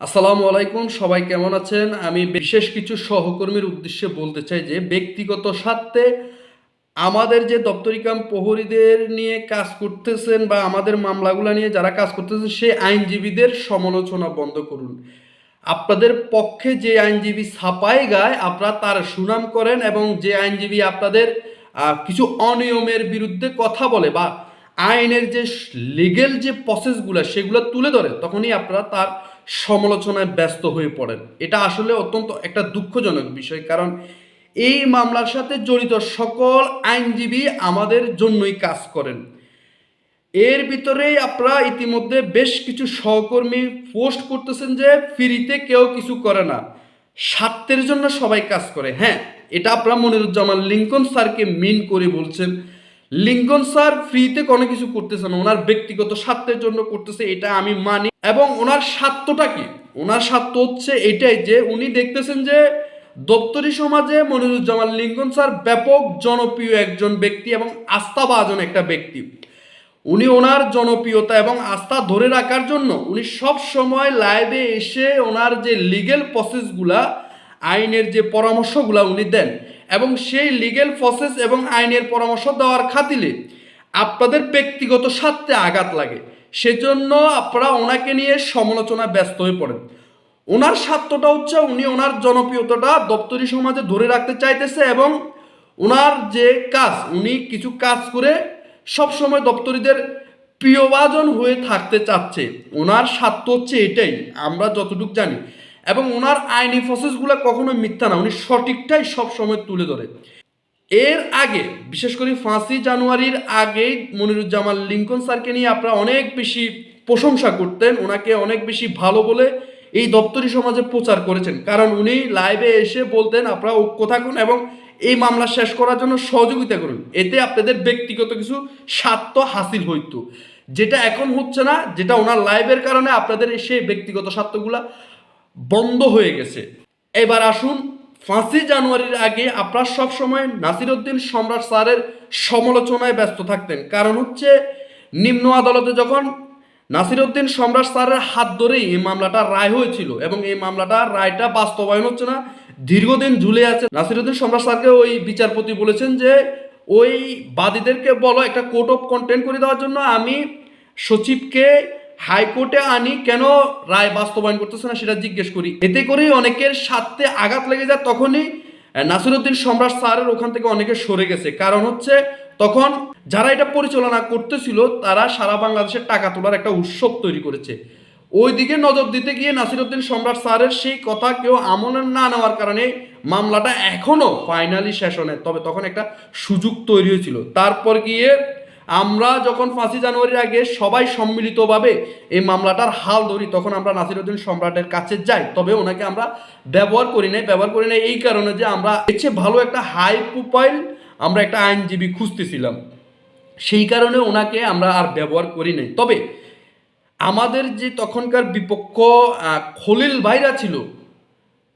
আসসালামু আলাইকুম, সবাই কেমন আছেন? আমি বিশেষ কিছু সহকর্মীর উদ্দেশ্যে বলতে চাই যে, ব্যক্তিগত স্বার্থে আমাদের যে দপ্তরি কাম প্রহরীদের নিয়ে কাজ করতেছেন বা আমাদের মামলাগুলো নিয়ে যারা কাজ করতেছেন, সেই আইনজীবীদের সমালোচনা বন্ধ করুন। আপনাদের পক্ষে যে আইনজীবী ছাপাই গায়, আপনারা তার সুনাম করেন এবং যে আইনজীবী আপনাদের কিছু অনিয়মের বিরুদ্ধে কথা বলে বা আইনের যে লিগেল যে প্রসেসগুলো সেগুলো তুলে ধরে, তখনই আপনারা তার সমালোচনায় ব্যস্ত হয়ে পড়েন। এটা আসলে অত্যন্ত একটা দুঃখজনক বিষয়, কারণ এই মামলার সাথে জড়িত সকল আইনজীবী আমাদের জন্যই কাজ করেন। এর ভিতরেই আপনারা ইতিমধ্যে বেশ কিছু সহকর্মী পোস্ট করতেছেন যে ফ্রিতে কেউ কিছু করে না। স্বার্থের জন্য সবাই কাজ করে। হ্যাঁ এটা আপনারা মনিরুজ্জামান লিঙ্কন স্যারকে মিন করে বলছেন। লিঙ্কন স্যার ফ্রিতে কোনো কিছু করতেছে না, ওনার ব্যক্তিগত স্বার্থের জন্য করতেছে, এটা আমি মানি। এবং ওনার স্বার্থটা কি? ওনার স্বার্থ হচ্ছে এটাই যে উনি দেখতেছেন যে দপ্তরি সমাজে মনিরুজ্জামান লিঙ্কন স্যার ব্যাপক জনপ্রিয় একজন ব্যক্তি এবং আস্থাভাজন একটা ব্যক্তি। উনি ওনার জনপ্রিয়তা এবং আস্থা ধরে রাখার জন্য উনি সব সময় লাইভে এসে ওনার যে লিগেল প্রসেসগুলা আইনের যে পরামর্শগুলা উনি দেন এবং সেই লিগেল প্রসেস এবং আইনের পরামর্শ দেওয়ার খাতিলে আপনাদের ব্যক্তিগত স্বার্থে আঘাত লাগে। সেজন্য আপনারা ওনাকে নিয়ে সমালোচনায় ব্যস্ত হয়ে পড়েন। ওনার স্বার্থটা হচ্ছে উনি ওনার জনপ্রিয়তাটা দপ্তরি সমাজে ধরে রাখতে চাইতেছে এবং ওনার যে কাজ, উনি কিছু কাজ করে সবসময় দপ্তরিদের প্রিয়ভাজন হয়ে থাকতে চাচ্ছে। ওনার স্বার্থ হচ্ছে এটাই, আমরা যতটুকু জানি। এবং ওনার আইনি প্রসেসগুলো কখনো মিথ্যা না, উনি সঠিকটাই সবসময় তুলে ধরে। এর আগে, বিশেষ করে পাঁচই জানুয়ারির আগেই মনিরুজ্জামান লিঙ্কন স্যারকে নিয়ে আপনারা অনেক বেশি প্রশংসা করতেন, ওনাকে অনেক বেশি ভালো বলে এই দপ্তরি সমাজে প্রচার করেছেন। কারণ উনি লাইভে এসে বলতেন, আপনারা ঐক্য থাকুন এবং এই মামলা শেষ করার জন্য সহযোগিতা করুন। এতে আপনাদের ব্যক্তিগত কিছু স্বার্থ হাসিল হইত। যেটা এখন হচ্ছে না, যেটা ওনার লাইভের কারণে আপনাদের সেই ব্যক্তিগত স্বার্থগুলা বন্ধ হয়ে গেছে। এবার আসুন পাঁচই জানুয়ারির আগে আপনার সব সময় নাসিরউদ্দিন সম্রাট স্যারের সমালোচনায় ব্যস্ত থাকতেন। কারণ হচ্ছে, নিম্ন আদালতে যখন নাসিরউদ্দিন সম্রাট স্যারের হাত ধরেই এই মামলাটা রায় হয়েছিল এবং এই মামলাটা রায়টা বাস্তবায়ন হচ্ছে না, দীর্ঘদিন ঝুলে আছে। নাসিরউদ্দিন সম্রাট স্যারকে ওই বিচারপতি বলেছেন যে, ওই বাদীদেরকে বলো একটা কোর্ট অফ কন্টেন্ট করে দেওয়ার জন্য আমি সচিবকে হাইকোর্টে আনি, কেন রায় বাস্তবায়ন করতেছে না সেটা জিজ্ঞেস করি। এতে করেই অনেকের স্বার্থে আঘাত লেগে যায়, তখনই নাসিরুদ্দিন সম্রাট স্যারের ওখান থেকে অনেকে সরে গেছে। কারণ হচ্ছে, তখন যারা এটা পরিচালনা করতেছিল, তারা সারা বাংলাদেশের টাকা তোলার একটা উৎসব তৈরি করেছে। ওই দিকে নজর দিতে গিয়ে নাসিরুদ্দিন সম্রাট স্যারের সেই কথা কেউ আমলে না নেওয়ার কারণে মামলাটা এখনও ফাইনালি শেষ হয় তবে তখন একটা সুযোগ তৈরি হয়েছিল। তারপর গিয়ে আমরা যখন পাঁচই জানুয়ারির আগে সবাই সম্মিলিতভাবে এই মামলাটার হাল ধরি, তখন আমরা নাসিরুদ্দিন সম্রাটের কাছে যাই। তবে ওনাকে আমরা ব্যবহার করি নাই, ব্যবহার করি নাই এই কারণে যে আমরা এর ভালো একটা হাই প্রোফাইল আমরা একটা আইনজীবী খুঁজতেছিলাম। সেই কারণে ওনাকে আমরা আর ব্যবহার করি নাই। তবে আমাদের যে তখনকার বিপক্ষ খলিল ভাইরা ছিল,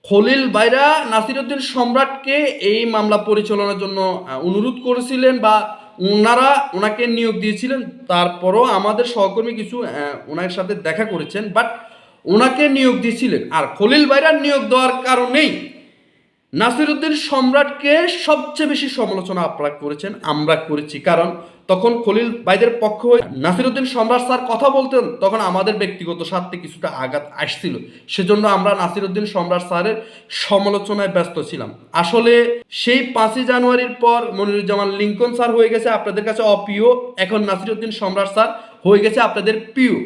খলিল ভাইরা নাসিরুদ্দিন সম্রাটকে এই মামলা পরিচালনার জন্য অনুরোধ করেছিলেন বা ওনারা ওনাকে নিয়োগ দিয়েছিলেন, তারপরও আমাদের সহকর্মী কিছু ওনার সাথে দেখা করেছেন বাট ওনাকে নিয়োগ দিয়েছিলেন। আর খলিল ভাইরা নিয়োগ দেওয়ার কারণেই নাসিরুদ্দিন সম্রাটকে সবচেয়ে বেশি সমালোচনা আপনারা করেছেন, আমরা করেছি। কারণ তখন খলিল ভাইদের পক্ষ হয়ে নাসিরুদ্দিন সম্রাট স্যার কথা বলতেন, তখন আমাদের ব্যক্তিগত স্বার্থে কিছুটা আঘাত আসছিল। সেজন্য আমরা নাসিরুদ্দিন সম্রাট স্যারের সমালোচনায় ব্যস্ত ছিলাম। আসলে সেই পাঁচই জানুয়ারির পর মনিরুজ্জামান লিঙ্কন স্যার হয়ে গেছে আপনাদের কাছে অপ্রিয়, এখন নাসিরুদ্দিন সম্রাট স্যার হয়ে গেছে আপনাদের প্রিয়।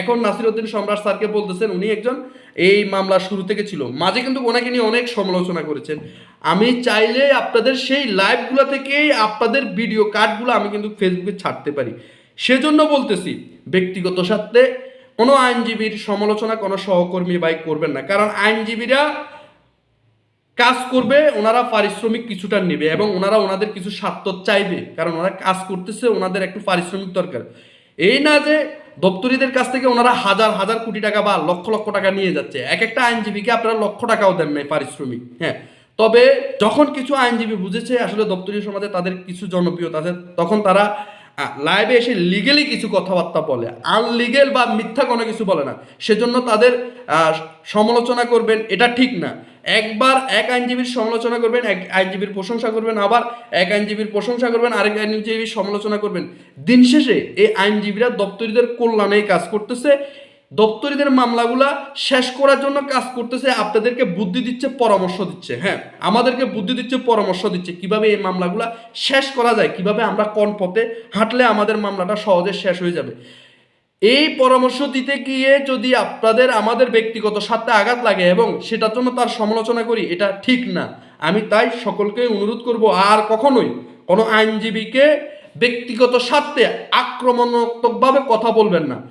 এখন নাসিরউদ্দিন সম্রাট স্যারকে বলতেছেন, উনি একজন এই মামলা শুরু থেকে ছিল। মাঝে কিন্তু ওনাকে নিয়ে অনেক সমালোচনা করেছেন। আমি চাইলে আপনাদের সেই লাইভগুলো থেকেই আপনাদের ভিডিও কার্ডগুলো আমি কিন্তু ফেসবুকে ছাড়তে পারি। সেজন্য বলতেছি, ব্যক্তিগত স্বার্থে কোনো আইনজীবীর সমালোচনা কোনো সহকর্মী বাই করবেন না। কারণ আইনজীবীরা কাজ করবে, ওনারা পারিশ্রমিক কিছুটা নেবে এবং ওনারা ওনাদের কিছু স্বার্থ চাইবে। কারণ ওনারা কাজ করতেছে, ওনাদের একটু পারিশ্রমিক দরকার। এই না যে দপ্তরিদের কাছ থেকে ওনারা হাজার হাজার কোটি টাকা বা লক্ষ লক্ষ টাকা নিয়ে যাচ্ছে। এক একটা আইনজীবীকে আপনারা লক্ষ টাকাও দেন নাই পারিশ্রমিক হ্যাঁ। তবে যখন কিছু আইনজীবী বুঝেছে, আসলে দপ্তরি সমাজে তাদের কিছু জনপ্রিয়তা আছে, তখন তারা লাইভে এসে লিগেলি কিছু কথাবার্তা বলে। আনলিগেল বা মিথ্যা কোনো কিছু বলে না। সেজন্য তাদের সমালোচনা করবেন, এটা ঠিক না। একবার এক আইনজীবীর সমালোচনা করবেন, এক আইনজীবীর প্রশংসা করবেন, আবার এক আইনজীবীর প্রশংসা করবেন, আরেক আইনজীবীর সমালোচনা করবেন। দিন শেষে এই আইনজীবীরা দপ্তরিদের কল্যাণেই কাজ করতেছে। দপ্তরিদের মামলাগুলা শেষ করার জন্য কাজ করতেছে, আপনাদেরকে বুদ্ধি দিচ্ছে, পরামর্শ দিচ্ছে হ্যাঁ? আমাদেরকে বুদ্ধি দিচ্ছে, পরামর্শ দিচ্ছে, কীভাবে এই মামলাগুলা শেষ করা যায়, কীভাবে আমরা কোন পথে হাঁটলে আমাদের মামলাটা সহজে শেষ হয়ে যাবে। এই পরামর্শ দিতে গিয়ে যদি আপনাদের, আমাদের ব্যক্তিগত স্বার্থে আঘাত লাগে এবং সেটার জন্য তার সমালোচনা করি, এটা ঠিক না। আমি তাই সকলকে অনুরোধ করব, আর কখনোই কোনো আইনজীবীকে ব্যক্তিগত স্বার্থে আক্রমণাত্মকভাবে কথা বলবেন না।